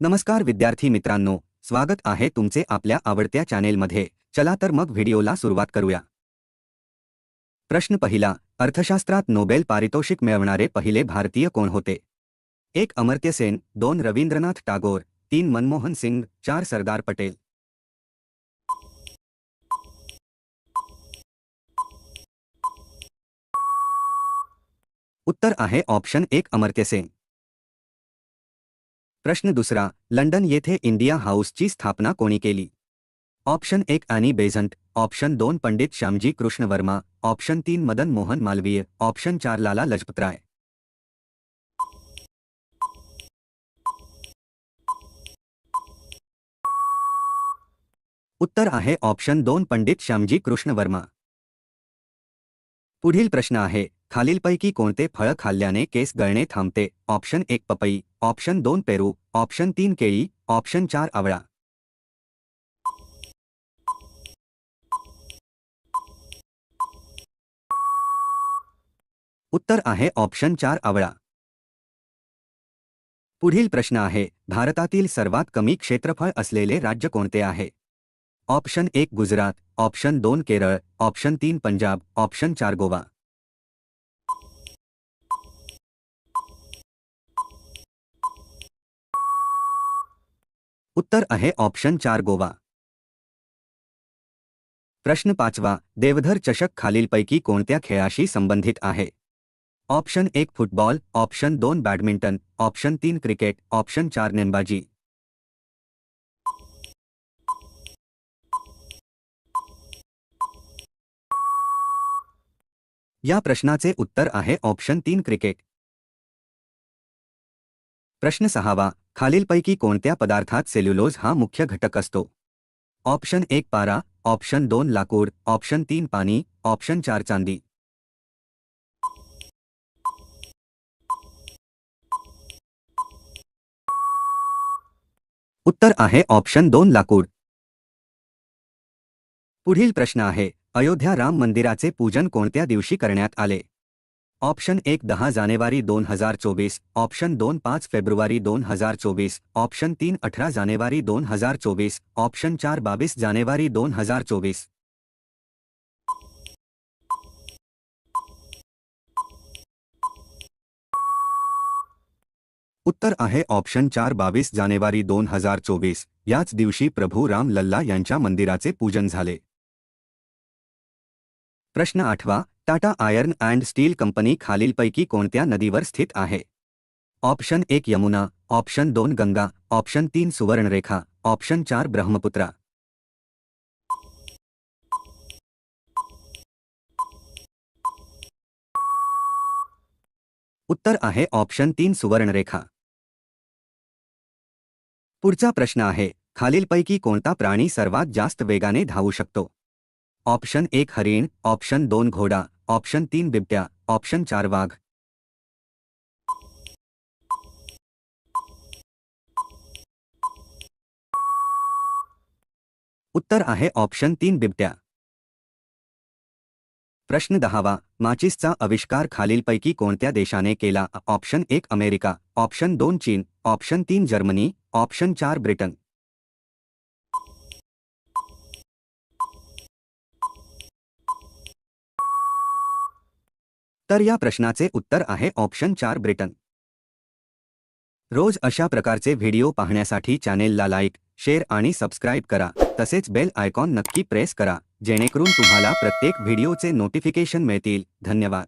नमस्कार विद्यार्थी मित्रांनो, स्वागत आहे तुमचे आपल्या आवडत्या चॅनेलमध्ये. चला तर मग व्हिडिओला सुरुवात करूया. प्रश्न पहिला, अर्थशास्त्रात नोबेल पारितोषिक मिळवणारे पहिले भारतीय कोण होते? एक, अमर्त्य सेन, दोन, रवींद्रनाथ टागोर, तीन, मनमोहन सिंग, चार, सरदार पटेल. उत्तर आहे ऑप्शन एक, अमर्त्य सेन. प्रश्न दुसरा लंडन येथे इंडिया हाउस की स्थापना कोणी केली? ऑप्शन एक ॲनी बेजंट ऑप्शन दोन पंडित श्यामजी कृष्ण वर्मा ऑप्शन तीन मदन मोहन मालवीय, ऑप्शन चार लाला लजपत राय उत्तर आहे ऑप्शन दोन पंडित श्यामजी कृष्ण वर्मा पुढील प्रश्न आहे खालीलपैकी कोणते फळ खाल्ल्याने केस गळणे थांबते? ऑप्शन एक पपई, ऑप्शन दोन पेरू, ऑप्शन तीन केळी, ऑप्शन चार आवळा. उत्तर आहे ऑप्शन चार आवळा. पुढील प्रश्न आहे, भारतातील सर्वात कमी क्षेत्रफळ असलेले राज्य कोणते आहे? ऑप्शन एक गुजरात, ऑप्शन दोन केरळ, ऑप्शन तीन पंजाब, ऑप्शन चार गोवा. उत्तर आहे ऑप्शन चार गोवा. प्रश्न पाचवा, देवधर चषक खालीलपैकी कोणत्या खेळाशी संबंधित आहे? ऑप्शन एक फुटबॉल, ऑप्शन दोन बॅडमिंटन, ऑप्शन तीन क्रिकेट, ऑप्शन चार नेमबाजी. या प्रश्नाचे उत्तर आहे ऑप्शन तीन क्रिकेट. प्रश्न सहावा खालीलपैकी कोणत्या पदार्थात सेल्युलोज हा मुख्य घटक असतो? ऑप्शन एक पारा ऑप्शन दोन लाकूड ऑप्शन तीन पाणी ऑप्शन चार चांदी. उत्तर आहे ऑप्शन दोन लाकूड. पुढील प्रश्न आहे अयोध्या राम मंदिराचे पूजन कोणत्या दिवशी करण्यात आले? ऑप्शन एक दहा जानेवारी दोन हजार चोवीस ऑप्शन दोन पाच फेब्रुवारी दोन हजार चोवीस ऑप्शन तीन अठरा जानेवारी दोन हजार चोवीस ऑप्शन चार बावीस जानेवारी दोन हजार चोवीस. उत्तर आहे ऑप्शन चार बावीस जानेवारी दोन हजार चोवीस याच दिवशी प्रभू राम लल्ला यांच्या मंदिराचे पूजन झाले. प्रश्न आठवा Tata iron and steel company खालीलपैकी कोणत्या नदीवर स्थित आहे? ऑप्शन एक यमुना, ऑप्शन दोन गंगा, ऑप्शन तीन सुवर्णरेखा, ऑप्शन चार ब्रह्मपुत्रा. उत्तर आहे ऑप्शन तीन सुवर्णरेखा. पुढचा प्रश्न आहे, खालीलपैकी कोणता प्राणी सर्वात जास्त वेगाने धावू शकतो? ऑप्शन एक हरिण, ऑप्शन दोन घोडा ऑप्शन तीन बिबट्या, ऑप्शन चार वाघ। उत्तर आहे ऑप्शन तीन बिबट्या। प्रश्न दहावा, माचिसचा आविष्कार खालीलपैकी कोणत्या देशाने केला? ऑप्शन एक अमेरिका, ऑप्शन दोन चीन, ऑप्शन तीन जर्मनी, ऑप्शन चार ब्रिटन। तर या प्रश्नाचे उत्तर आहे ऑप्शन चार ब्रिटन. रोज अशा प्रकारचे व्हिडिओ पाहण्यासाठी चॅनेलला लाईक शेअर आणि सबस्क्राईब करा. तसेच बेल आयकॉन नक्की प्रेस करा जेणेकरून तुम्हाला प्रत्येक व्हिडिओचे नोटिफिकेशन मिळतील. धन्यवाद.